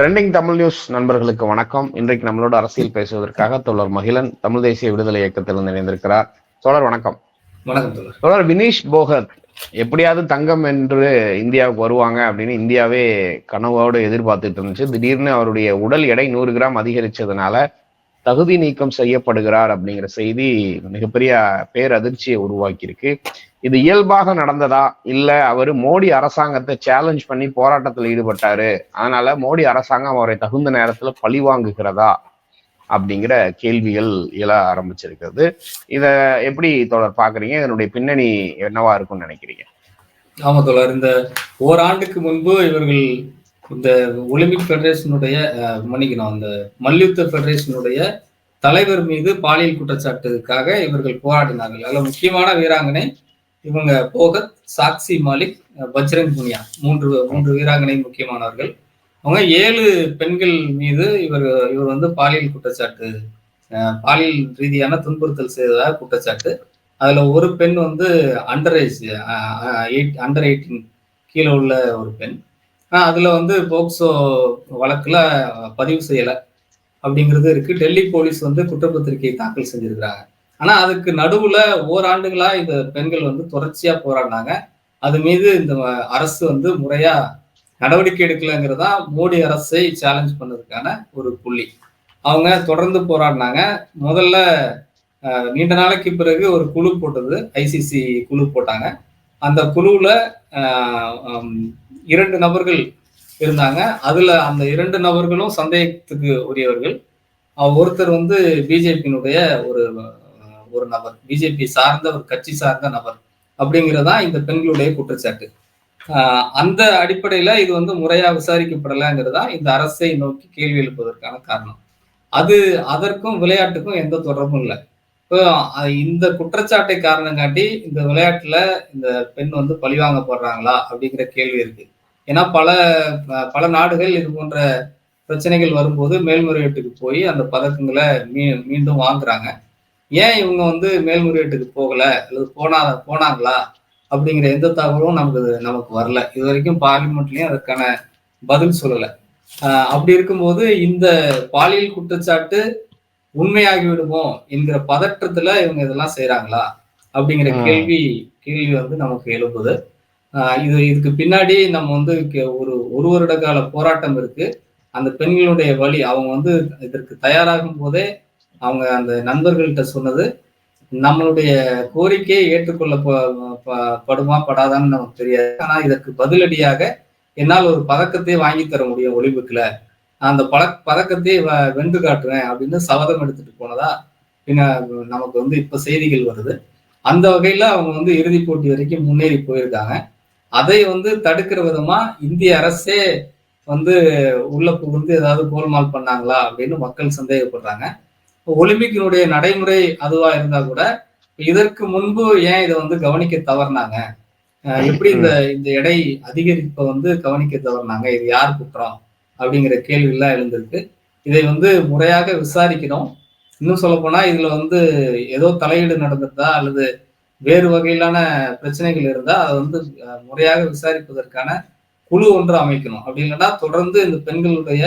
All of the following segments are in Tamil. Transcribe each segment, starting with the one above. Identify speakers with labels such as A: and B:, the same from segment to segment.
A: ட்ரெண்டிங் தமிழ் நியூஸ் நண்பர்களுக்கு வணக்கம். இன்றைக்கு நம்மளோட அரசியல் பேசுவதற்காக தோழர் மகிழன் தமிழ் தேசிய விடுதலை இயக்கத்திலிருந்து இணைந்திருக்கிறார். தோழர் வணக்கம்.
B: வணக்கம் தோழர்
A: வினீஷ் போகத் எப்படியாவது தங்கம் என்று இந்தியாவுக்கு வருவாங்க அப்படின்னு இந்தியாவே கனவோடு எதிர்பார்த்துட்டு இருந்துச்சு. திடீர்னு அவருடைய உடல் எடை நூறு கிராம் அதிகரிச்சதுனால தகுதி நீக்கம் செய்யப்படுகிறார் அப்படிங்கிற செய்தி மிகப்பெரிய பேரதிர்ச்சியை உருவாக்கியிருக்கு. இது இயல்பாக நடந்ததா? இல்ல அவரு மோடி அரசாங்கத்தை சேலஞ்ச் பண்ணி போராட்டத்தில் ஈடுபட்டாரு. அதனால மோடி அரசாங்கம் அவரை தகுந்த நேரத்துல பழி வாங்குகிறதா? அப்படிங்கிற கேள்விகள் எழ ஆரம்பிச்சிருக்கிறது. இத எப்படி தொடர் பாக்குறீங்க இதனுடைய பின்னணி என்னவா இருக்கும்னு நினைக்கிறீங்க?
B: ஆமா தொடர் இந்த ஓராண்டுக்கு முன்பு இவர்கள் இந்த ஒலிம்பிக் ஃபெடரேஷனுடைய மன்னிக்கணும் அந்த மல்யுத்த ஃபெடரேஷனுடைய தலைவர் மீது பாலியல் குற்றச்சாட்டுக்காக இவர்கள் போராடினார்கள். அதில் முக்கியமான வீராங்கனை இவங்க போகத் சாக்சி மாலிக் பஜ்ரங் புனியா. மூன்று மூன்று வீராங்கனை முக்கியமானவர்கள். அவங்க ஏழு பெண்கள் மீது இவர் இவர் வந்து பாலியல் குற்றச்சாட்டு பாலியல் ரீதியான துன்புறுத்தல் செய்ததாக குற்றச்சாட்டு. அதுல ஒரு பெண் வந்து under age eight under eighteen கீழே உள்ள ஒரு பெண். ஆனா அதுல வந்து போக்சோ வழக்குல பதிவு செய்யல அப்படிங்கிறது இருக்கு. டெல்லி போலீஸ் வந்து குற்றப்பத்திரிகை தாக்கல் செஞ்சிருக்கிறாங்க. ஆனா அதுக்கு நடுவுல ஓராண்டுகளா இந்த பெண்கள் வந்து தொடர்ச்சியா போராடினாங்க. அது மீது இந்த அரசு வந்து முறையா நடவடிக்கை எடுக்கலைங்கிறதா மோடி அரசை சேலஞ்ச் பண்ணதுக்கான ஒரு புள்ளி. அவங்க தொடர்ந்து போராடினாங்க. முதல்ல நீண்ட நாளைக்கு பிறகு ஒரு குழு போட்டது ஐசிசி குழு போட்டாங்க. அந்த குழுவில் இரண்டு நபர்கள் இருந்தாங்க. அதுல அந்த இரண்டு நபர்களும் சந்தேகத்துக்கு உரியவர்கள். ஒருத்தர் வந்து பிஜேபியினுடைய ஒரு ஒரு நபர் பிஜேபி சார்ந்த ஒரு கட்சி சார்ந்த நபர் அப்படிங்கிறதா இந்த பெண்களுடைய குற்றச்சாட்டு. அந்த அடிப்படையில இது வந்து முறையா விசாரிக்கப்படலைங்கிறதா இந்த அரசை நோக்கி கேள்வி எழுப்பதற்கான காரணம். அது அதற்கும் விளையாட்டுக்கும் எந்த தொடர்பும் இல்லை. இந்த குற்றச்சாட்டை காரணம் காட்டி இந்த விளையாட்டுல இந்த பெண் வந்து பழிவாங்கப்படுறாங்களா அப்படிங்கிற கேள்வி இருக்கு. ஏன்னா பல பல நாடுகள் இது போன்ற பிரச்சனைகள் வரும்போது மேல்முறையீட்டுக்கு போய் அந்த பதக்கங்களை மீ மீண்டும் வாங்குறாங்க. ஏன் இவங்க வந்து மேல்முறையீட்டுக்கு போகல? அல்லது போனா போனாங்களா? அப்படிங்கிற எந்த தகவலும் நமக்கு நமக்கு வரல. இது வரைக்கும் பார்லிமெண்ட்லயும் அதற்கான பதில் சொல்லலை. அப்படி இருக்கும்போது இந்த பாலியல் குற்றச்சாட்டு உண்மையாகி விடுமோ என்கிற பதற்றத்துல இவங்க இதெல்லாம் செய்றாங்களா? அப்படிங்கிற. கேள்வி கேள்வி வந்து நமக்கு எழுப்புது இது இதுக்கு பின்னாடி நம்ம வந்து ஒரு ஒரு வருட கால போராட்டம் இருக்கு. அந்த பெண்களுடைய வழி அவங்க வந்து இதற்கு தயாராகும் போதே அவங்க அந்த நண்பர்கள்ட்ட சொன்னது நம்மளுடைய கோரிக்கையை ஏற்றுக்கொள்ள படுமா படாதான்னு நமக்கு தெரியாது. ஆனா இதற்கு பதிலடியாக என்னால் ஒரு பதக்கத்தை வாங்கி தர முடியும் அந்த பல பதக்கத்தை வென்று காட்டுவேன் அப்படின்னு சபதம் எடுத்துட்டு போனதா பின்ன நமக்கு வந்து இப்ப செய்திகள் வருது. அந்த வகையில அவங்க வந்து இறுதிப் போட்டி வரைக்கும் முன்னேறி போயிருக்காங்க. அதை வந்து தடுக்கிற விதமா இந்திய அரசே வந்து உள்ள புகுந்து ஏதாவது கோல்மால் பண்ணாங்களா அப்படின்னு மக்கள் சந்தேகப்படுறாங்க. ஒலிம்பிக்கினுடைய நடைமுறை அதுவா இருந்தா கூட இதற்கு முன்பு ஏன் இதை வந்து கவனிக்க தவறினாங்க? எப்படி இந்த இந்த எடை அதிகரிப்பை வந்து கவனிக்க தவறினாங்க? இது யார் குற்றம்? அப்படிங்கிற கேள்வியெல்லாம் எழுந்திருக்கு. இதை வந்து முறையாக விசாரிக்கணும். இன்னும் சொல்ல போனா இதுல வந்து ஏதோ தலையீடு நடந்திருந்தா அல்லது வேறு வகையிலான பிரச்சனைகள் இருந்தா அதை வந்து முறையாக விசாரிப்பதற்கான குழு ஒன்று அமைக்கணும். அப்படி இல்லைன்னா தொடர்ந்து இந்த பெண்களுடைய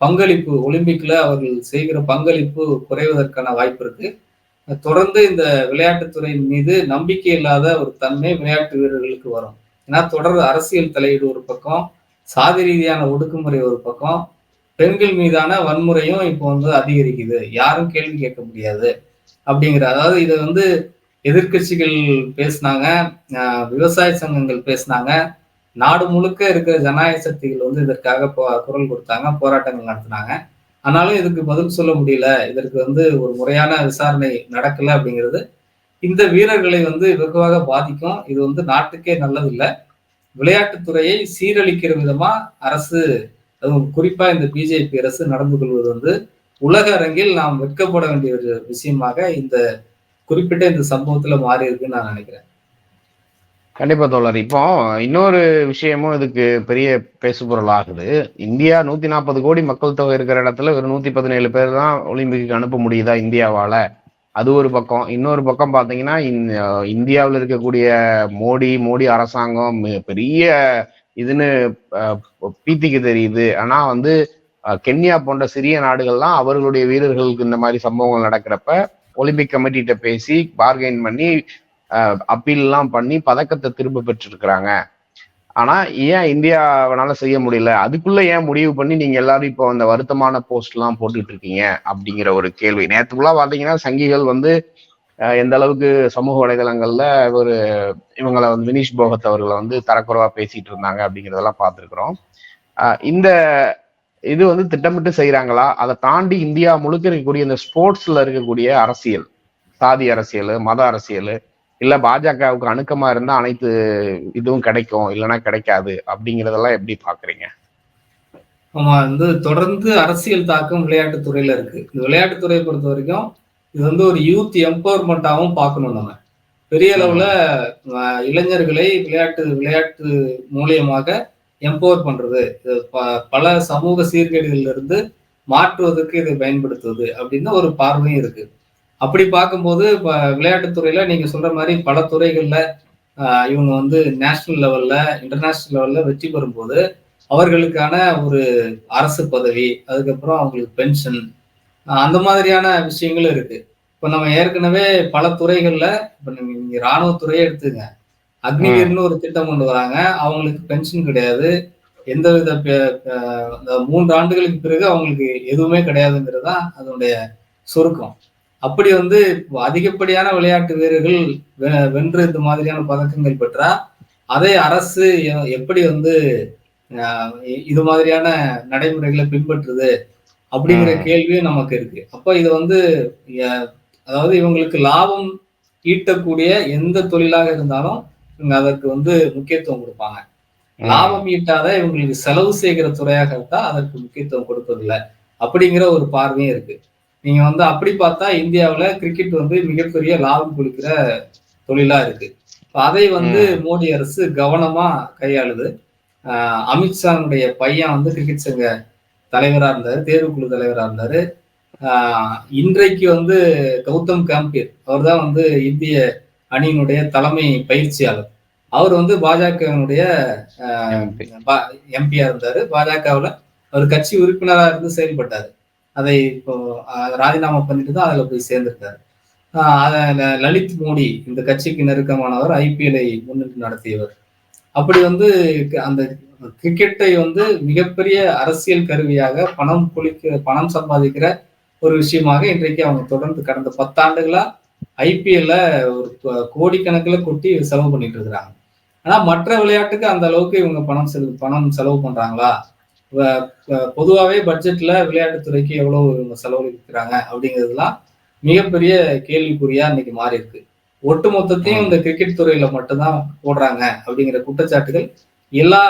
B: பங்களிப்பு ஒலிம்பிக்ல அவர்கள் செய்கிற பங்களிப்பு குறைவதற்கான வாய்ப்பு இருக்கு. தொடர்ந்து இந்த விளையாட்டுத்துறையின் மீது நம்பிக்கை இல்லாத ஒரு தன்மை விளையாட்டு வீரர்களுக்கு வரும். ஏன்னா தொடர் அரசியல் தலையீடு ஒரு பக்கம் சாதி ரீதியான ஒடுக்குமுறை ஒரு பக்கம் பெண்கள் மீதான வன்முறையும் இப்போ வந்து அதிகரிக்குது. யாரும் கேள்வி கேட்க முடியாது. அப்படிங்கிற அதாவது இதை வந்து எதிர்க்கட்சிகள் பேசினாங்க விவசாய சங்கங்கள் பேசினாங்க. நாடு முழுக்க இருக்கிற ஜனநாயக சக்திகள் வந்து இதற்காக குரல் கொடுத்தாங்க போராட்டங்கள் நடத்தினாங்க. ஆனாலும் இதுக்கு பதில் சொல்ல முடியல. இதற்கு வந்து ஒரு முறையான விசாரணை நடக்கல அப்படிங்கிறது. இந்த வீரர்களை வந்து வெகுவாக பாதிக்கும். இது வந்து நாட்டுக்கே நல்லதில்லை. விளையாட்டுத்துறையை சீரழிக்கிற விதமா அரசு அதுவும் குறிப்பா இந்த பிஜேபி அரசு நடந்து கொள்வது வந்து உலக அரங்கில் நாம் வெட்கப்பட வேண்டிய ஒரு விஷயமாக இந்த குறிப்பிட்ட இந்த சம்பவத்துல மாறி இருக்குன்னு நான் நினைக்கிறேன்.
A: கண்டிப்பா தோழர். இப்போ இன்னொரு விஷயமும் இதுக்கு பெரிய பேசுபொருள் ஆகுது. இந்தியா நூத்தி நாற்பது கோடி மக்கள் தொகை இருக்கிற இடத்துல ஒரு நூத்தி பதினேழு பேர் தான் ஒலிம்பிக்கு அனுப்ப முடியுதா இந்தியாவால? அது ஒரு பக்கம். இன்னொரு பக்கம் பார்த்தீங்கன்னா இந்தியாவில் இருக்கக்கூடிய மோடி மோடி அரசாங்கம் மிக பெரிய இதுன்னு பீத்திக்கு தெரியுது. ஆனால் வந்து கென்யா போன்ற சிறிய நாடுகள்லாம் அவர்களுடைய வீரர்களுக்கு இந்த மாதிரி சம்பவங்கள் நடக்கிறப்ப ஒலிம்பிக் கமிட்டிகிட்ட பேசி பார்கெயின் பண்ணி அப்பீல்லாம் பண்ணி பதக்கத்தை திரும்ப பெற்றிருக்கிறாங்க. ஆனா ஏன் இந்தியாவனால செய்ய முடியல? அதுக்குள்ள ஏன் முடிவு பண்ணி நீங்க எல்லாரும் இப்போ அந்த வருத்தமான போஸ்ட் எல்லாம் போட்டுட்டு இருக்கீங்க? அப்படிங்கிற ஒரு கேள்வி. நேற்றுக்குள்ள பாத்தீங்கன்னா சங்கிகள் வந்து எந்த அளவுக்கு சமூக வலைதளங்கள்ல ஒரு இவங்களை வந்து வினிஷ் போகத் அவர்களை வந்து தரக்குறைவா பேசிட்டு இருந்தாங்க அப்படிங்கிறதெல்லாம் பார்த்துருக்குறோம் இந்த இது வந்து திட்டமிட்டு செய்யறாங்களா அதை தாண்டி இந்தியா முழுக்க இருக்கக்கூடிய இந்த ஸ்போர்ட்ஸ்ல இருக்கக்கூடிய அரசியல் சாதி அரசியல் மத அரசியல் இல்ல பாஜகவுக்கு அணுக்கமா இருந்தா அனைத்து இதுவும் கிடைக்கும் இல்லைன்னா கிடைக்காது. அப்படிங்கறதெல்லாம் எப்படி பாக்குறீங்க?
B: ஆமா வந்து தொடர்ந்து அரசியல் தாக்கம் விளையாட்டுத் துறையில இருக்கு. இந்த விளையாட்டுத் துறையை பொறுத்த வரைக்கும் இது வந்து ஒரு யூத் எம்பவர்மெண்ட்டாகவும் பார்க்கணும் நம்ம. பெரிய அளவுல இளைஞர்களை விளையாட்டு விளையாட்டு மூலியமாக எம்பவர் பண்றது. பல சமூக சீர்கேடுகள்ல இருந்து மாற்றுவதற்கு இதை பயன்படுத்துவது அப்படின்னு ஒரு பார்வையும் இருக்கு. அப்படி பார்க்கும்போது இப்போ விளையாட்டுத் துறையில நீங்க சொல்ற மாதிரி பல துறைகள்ல இவங்க வந்து நேஷனல் லெவல்ல இன்டர்நேஷனல் லெவல்ல வெற்றி பெறும்போது அவர்களுக்கான ஒரு அரசு பதவி அதுக்கப்புறம் அவங்களுக்கு பென்ஷன் அந்த மாதிரியான விஷயங்களும் இருக்கு. இப்போ நம்ம ஏற்கனவே பல துறைகள்ல இப்போ நீங்க இராணுவத்துறையே எடுத்துங்க அக்னிவீர்னு ஒரு திட்டம் கொண்டு வராங்க. அவங்களுக்கு பென்ஷன் கிடையாது. எந்த வித பெ- அந்த மூன்று ஆண்டுகளுக்கு பிறகு அவங்களுக்கு எதுவுமே கிடையாதுங்கிறது தான் அதனுடைய சுருக்கம். அப்படி வந்து அதிகப்படியான விளையாட்டு வீரர்கள் வெ- வென்று இந்த மாதிரியான பதக்கங்கள் பெற்றா அதை அரசு எப்படி வந்து இது மாதிரியான நடைமுறைகளை பின்பற்றுது அப்படிங்கிற. கேள்வியும் நமக்கு இருக்கு. அப்போ இது வந்து அதாவது இவங்களுக்கு லாபம் ஈட்டக்கூடிய எந்த தொழிலாக இருந்தாலும் இவங்க அதற்கு வந்து முக்கியத்துவம் கொடுப்பாங்க. லாபம் ஈட்டாத இவங்களுக்கு செலவு செய்கிற துறையாக இருந்தா அதற்கு முக்கியத்துவம் கொடுப்பதில்லை. அப்படிங்கிற ஒரு பார்வையும் இருக்கு. நீங்க வந்து அப்படி பார்த்தா இந்தியாவுல கிரிக்கெட் வந்து மிகப்பெரிய லாபம் கொடுக்கிற தொழிலா இருக்கு. அதை வந்து மோடி அரசு கவனமா கையாளுது. ஆஹ் அமித்ஷானுடைய பையன் வந்து கிரிக்கெட் சங்க தலைவரா இருந்தாரு தேர்வுக்குழு தலைவரா இருந்தாரு. இன்றைக்கு வந்து கௌதம் கம்பீர் அவர் தான் வந்து இந்திய அணியினுடைய தலைமை பயிற்சியாளர். அவர் வந்து பாஜகவினுடைய எம்பியா இருந்தாரு. பாஜகவுல அவர் கட்சி உறுப்பினரா இருந்து செயல்பட்டாரு. அதை இப்போ ராஜினாமா பண்ணிட்டு தான் அதில் போய் சேர்ந்திருக்காரு. ஆஹ், லலித் மோடி இந்த கட்சிக்கு நெருக்கமானவர் ஐபிஎல்ஐ முன்னிட்டு நடத்தியவர். அப்படி வந்து க- அந்த கிரிக்கெட்டை வந்து மிகப்பெரிய அரசியல் கருவியாக பணம் குளிக்க பணம் சம்பாதிக்கிற ஒரு விஷயமாக இன்றைக்கு அவங்க தொடர்ந்து கடந்த பத்தாண்டுகளா ஐபிஎல்ல ஒரு கோடிக்கணக்கில் கொட்டி செலவு பண்ணிட்டு இருக்கிறாங்க. ஆனா மற்ற விளையாட்டுக்கு அந்த அளவுக்கு இவங்க பணம் செலவு பணம் செலவு பண்றாங்களா? வ- வ- பொதுவாவே பட்ஜெட்ல விளையாட்டுத்துறைக்கு எவ்வளவு இவங்க செலவழிக்கிறாங்க அப்படிங்கிறதுலாம் மிகப்பெரிய கேள்விக்குறியா இன்னைக்கு மாறி இருக்கு ஒட்டு மொத்தத்தையும் இந்த கிரிக்கெட் துறையில மட்டும்தான் போடுறாங்க அப்படிங்கிற குற்றச்சாட்டுகள் எல்லா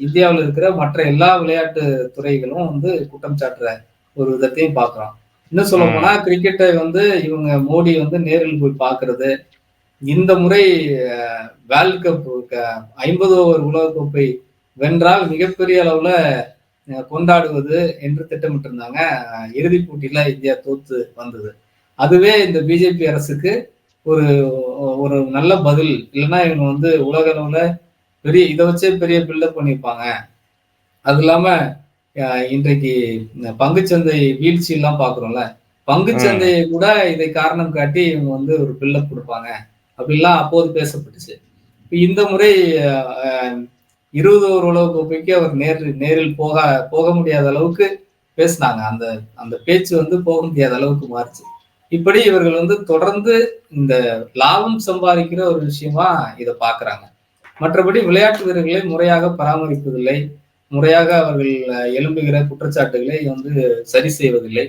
B: இந்தியாவுல இருக்கிற மற்ற எல்லா விளையாட்டு துறைகளும் வந்து குற்றம் சாட்டுற ஒரு விதத்தையும் பார்க்கிறோம் இன்னும் சொல்ல போனா கிரிக்கெட்டை வந்து இவங்க மோடி வந்து நேரில் போய் பார்க்கிறது இந்த முறை வேர்ல்ட் கப் ஐம்பது ஓவர் உலகக்கோப்பை வென்றால் மிகப்பெரிய அளவுல கொண்டாடுவது என்று திட்டமிட்டிருந்தாங்க. அஹ், இறுதிப் போட்டியில இந்தியா தோத்து வந்தது. அதுவே இந்த பிஜேபி அரசுக்கு ஒரு ஒரு நல்ல பதில். இல்லைன்னா இவங்க வந்து உலக அளவுல பெரிய இதை வச்சே பெரிய பில்டப் பண்ணியிருப்பாங்க. அது இல்லாம இன்றைக்கு பங்குச்சந்தை வீழ்ச்சி எல்லாம் பாக்குறோம்ல பங்குச்சந்தையை கூட இதை காரணம் காட்டி இவங்க வந்து ஒரு பில்டப் கொடுப்பாங்க. அப்படிலாம் அப்போது பேசப்பட்டுச்சு. இந்த முறை அஹ், இருபது ஓவர் உலக கோப்பைக்கு அவர் நேர் நேரில் போக போக முடியாத அளவுக்கு பேசினாங்க. அந்த அந்த பேச்சு வந்து போக முடியாத அளவுக்கு மாறுச்சு. இப்படி இவர்கள் வந்து தொடர்ந்து இந்த லாபம் சம்பாதிக்கிற ஒரு விஷயமா இதை பாக்குறாங்க. மற்றபடி விளையாட்டு வீரர்களை முறையாக பராமரிப்பதில்லை. முறையாக அவர்கள் எழும்புகிற குற்றச்சாட்டுகளை வந்து சரி செய்வதில்லை.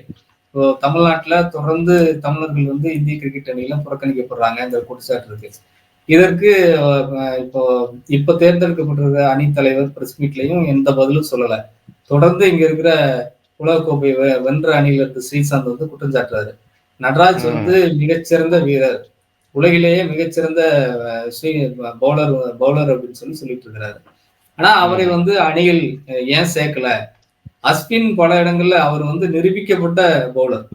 B: இப்போ தமிழ்நாட்டில் தொடர்ந்து தமிழர்கள் வந்து இந்திய கிரிக்கெட் அணியெல்லாம் புறக்கணிக்கப்படுறாங்க. இந்த குற்றச்சாட்டு இருக்கு. இதற்கு இப்போ இப்ப தேர்ந்தெடுக்கப்பட்டிருக்கிற அணி தலைவர் பிரஸ் மீட்லயும் எந்த பதிலும் சொல்லல. தொடர்ந்து இங்க இருக்கிற உலகக்கோப்பை வென்ற அணியில இருக்க ஸ்ரீசாந்த் வந்து குற்றம் சாட்டுறாரு. நடராஜ் வந்து மிகச்சிறந்த வீரர். உலகிலேயே மிகச்சிறந்த ஸ்ரீ பவுலர் பவுலர் அப்படின்னு சொல்லி சொல்லிட்டு இருக்கிறாரு. ஆனா அவரை வந்து அஹ், ஏன் சேர்க்கல? அஸ்வின் பல இடங்கள்ல அவர் வந்து நிரூபிக்கப்பட்ட பவுலர்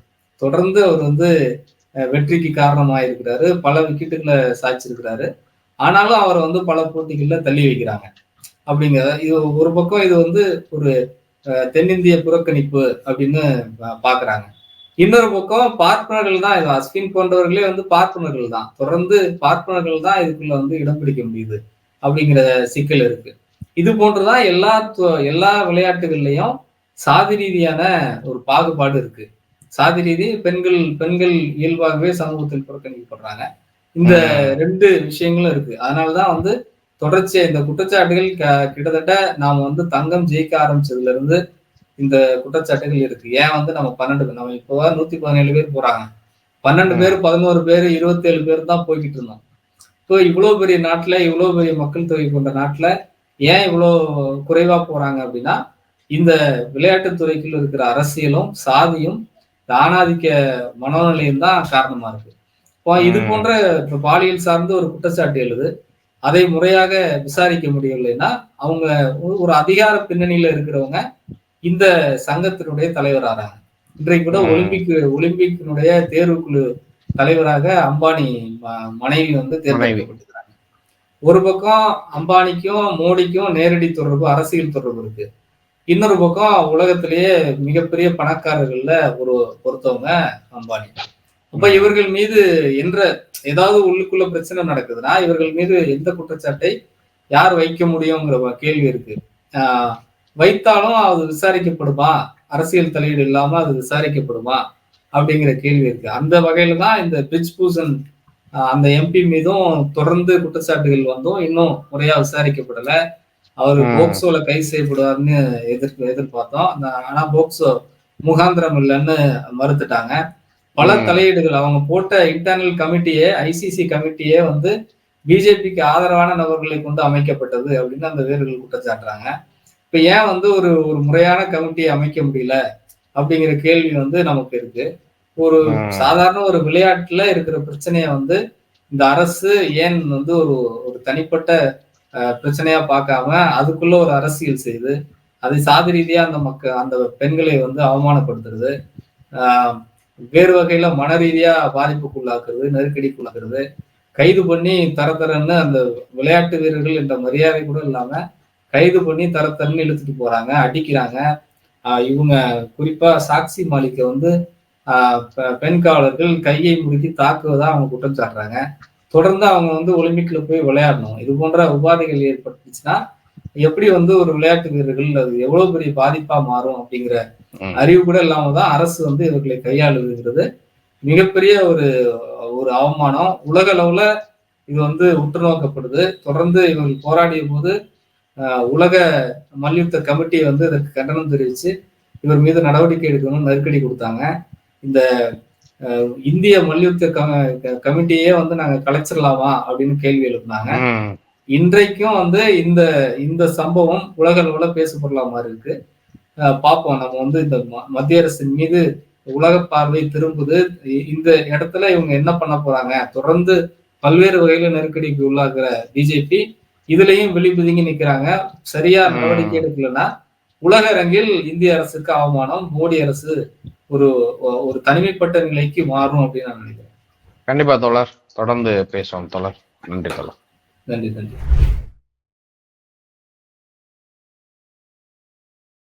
B: தொடர்ந்து அவர் வந்து வெற்றிக்கு காரணமாக இருக்கிறாரு பல விக்கெட்டுகளை சாய்ச்சிருக்கிறாரு. ஆனாலும் அவரை வந்து பல போட்டிகளில் தள்ளி வைக்கிறாங்க. அப்படிங்கிறத இது ஒரு பக்கம் இது வந்து ஒரு தென்னிந்திய புறக்கணிப்பு அப்படின்னு பா- பாக்குறாங்க. இன்னொரு பக்கம் பார்ப்பனர்கள் தான் இது. அஸ்வின் போன்றவர்களே வந்து பார்ப்பனர்கள் தான். தொடர்ந்து பார்ப்பனர்கள் தான் இதுக்குள்ள வந்து இடம் பிடிக்க முடியுது அப்படிங்கிற சிக்கல் இருக்கு. இது போன்றுதான் எல்லா எல்லா விளையாட்டுகள்லையும் சாதி ரீதியான ஒரு பாகுபாடு இருக்கு. சாதி ரீதி பெண்கள் பெண்கள் இயல்பாகவே சமூகத்தில் புறக்கணிக்கப்படுறாங்க. இந்த ரெண்டு விஷயங்களும் இருக்கு. அதனாலதான் வந்து தொடர்ச்சியா இந்த குற்றச்சாட்டுகள் கிட்டத்தட்ட நாம வந்து தங்கம் ஜெயிக்க ஆரம்பிச்சதுல இருந்து இந்த குற்றச்சாட்டுகள் இருக்கு. ஏன் வந்து நம்ம பன்னெண்டு பேர் நம்ம இப்போ நூத்தி பதினேழு பேர் போறாங்க. பன்னெண்டு பேர் பதினோரு பேர் இருபத்தேழு பேர் தான் போய்கிட்டு இருந்தோம். இப்போ இவ்வளவு பெரிய நாட்டுல இவ்வளவு பெரிய மக்கள் தொகை கொண்ட நாட்டுல ஏன் இவ்வளோ குறைவா போறாங்க அப்படின்னா இந்த விளையாட்டுத் துறைக்குள்ள இருக்கிற அரசியலும் சாதியும் இந்த ஆணாதிக்க மனோநிலையும் தான் காரணமா இருக்கு. இப்போ இது. போன்ற இப்ப பாலியல் சார்ந்து ஒரு குற்றச்சாட்டு எழுது அதை முறையாக விசாரிக்க முடியவில்லைன்னா அவங்க ஒரு- அதிகார பின்னணியில இருக்கிறவங்க இந்த சங்கத்தினுடைய தலைவராகிறாங்க இன்றைக்கு கூட. ஒலிம்பிக் ஒலிம்பிக்கினுடைய தேர்வுக்குழு தலைவராக அம்பானி மனைவி வந்து தேர்ந்தெடுக்கப்பட்டிருக்கிறாங்க. ஒரு பக்கம் அம்பானிக்கும் மோடிக்கும் நேரடி தொடர்பு அரசியல் தொடர்பு இருக்கு. இன்னொரு பக்கம் உலகத்திலேயே மிகப்பெரிய பணக்காரர்கள்ல ஒரு பொறுத்தவங்க அம்பானி. அப்ப இவர்கள் மீது என்ற ஏதாவது உள்ளுக்குள்ள பிரச்சனை நடக்குதுன்னா இவர்கள் மீது எந்த குற்றச்சாட்டை யார் வைக்க முடியுங்கிற கேள்வி இருக்கு. ஆஹ் வைத்தாலும் அது விசாரிக்கப்படுமா? அரசியல் தலையீடு இல்லாம அது விசாரிக்கப்படுமா? அப்படிங்கிற கேள்வி இருக்கு. அந்த வகையில தான் இந்த பிரிட்ஜ் பூசன் அந்த எம்பி மீதும் தொடர்ந்து குற்றச்சாட்டுகள் வந்தும் இன்னும் முறையா விசாரிக்கப்படல. அவர். போக்சோல கைது செய்யப்படுவார்னு எதிர்ப்பு எதிர்பார்த்தோம் அந்த ஆனா போக்சோ முகாந்திரம் இல்லைன்னு மறுத்துட்டாங்க பல. தலையீடுகள் அவங்க போட்ட இன்டர்னல் கமிட்டியே ஐசிசி கமிட்டியே வந்து பிஜேபிக்கு ஆதரவான நபர்களை கொண்டு அமைக்கப்பட்டது அப்படின்னு அந்த வீரர்கள் குற்றச்சாட்டுறாங்க இப்ப ஏன் வந்து ஒரு ஒரு முறையான கமிட்டியை அமைக்க முடியல அப்படிங்கிற கேள்வி வந்து நமக்கு இருக்கு ஒரு. சாதாரண ஒரு விளையாட்டுல இருக்கிற பிரச்சனைய வந்து இந்த அரசு ஏன் வந்து ஒரு ஒரு தனிப்பட்ட பிரச்சனையா பார்க்காம அதுக்குள்ள ஒரு அரசியல் செய்து அதை சாதி ரீதியா அந்த மக்க அந்த பெண்களை வந்து அவமானப்படுத்துறது வேறு வகையில மன ரீதியா பாதிப்புக்குள்ளாக்குறது நெருக்கடிக்குள்ளாக்குறது கைது பண்ணி தரத்தரன்னு அந்த விளையாட்டு வீரர்கள் என்ற மரியாதை கூட இல்லாம கைது பண்ணி தரத்தரன்னு இழுத்துட்டு போறாங்க அடிக்கிறாங்க. இவங்க குறிப்பா சாக்சி மாலிக்க வந்து பெ- பெண் காவலர்கள் கையை முறுக்கி தாக்குவதா அவங்க குற்றம் சாட்டுறாங்க தொடர்ந்து அவங்க வந்து ஒலிம்பிக்ல போய் விளையாடணும். இது போன்ற உபாதைகள் ஏற்பட்டுச்சுன்னா எப்படி வந்து ஒரு விளையாட்டு வீரர்கள் அது எவ்வளவு பெரிய பாதிப்பா மாறும் அப்படிங்கிற. அறிவு கூட இல்லாம தான் அரசு வந்து இவர்களை கையாளுதுங்கிறது மிகப்பெரிய ஒரு ஒரு அவமானம். உலக அளவுல இது வந்து உற்று நோக்கப்படுது தொடர்ந்து இவர்கள் போராடிய போது உலக மல்யுத்த கமிட்டி வந்து இதற்கு கண்டனம் தெரிவிச்சு இவர் மீது நடவடிக்கை எடுக்கணும்னு நெருக்கடி கொடுத்தாங்க. இந்த இந்திய மல்யுத்த கமிட்டியே வந்து நாங்க கலைச்சிடலாமா அப்படின்னு கேள்வி எழுப்புனாங்க. இன்றைக்கும் வந்து இந்த இந்த சம்பவம் உலக அளவுல மாதிரி இருக்கு பார்ப்போம். நம்ம வந்து இந்த மத்திய அரசின் மீது உலக பார்வை திரும்புது. இந்த இடத்துல இவங்க என்ன பண்ண போறாங்க? தொடர்ந்து பல்வேறு வகையில நெருக்கடிக்கு உள்ளாக்குற பிஜேபி இதுலயும் வெளிபதுங்கி நிக்கிறாங்க. சரியா. நடவடிக்கை எடுக்கலன்னா உலக அரங்கில் இந்திய அரசுக்கு அவமானம் மோடி அரசு ஒரு ஒரு தனிமைப்பட்ட நிலைக்கு மாறும் அப்படின்னு நான் நினைக்கிறேன்.
A: கண்டிப்பா தோழர். தொடர்ந்து பேசுவோம் தோழர். நன்றி தோழர்.
B: நன்றி நன்றி.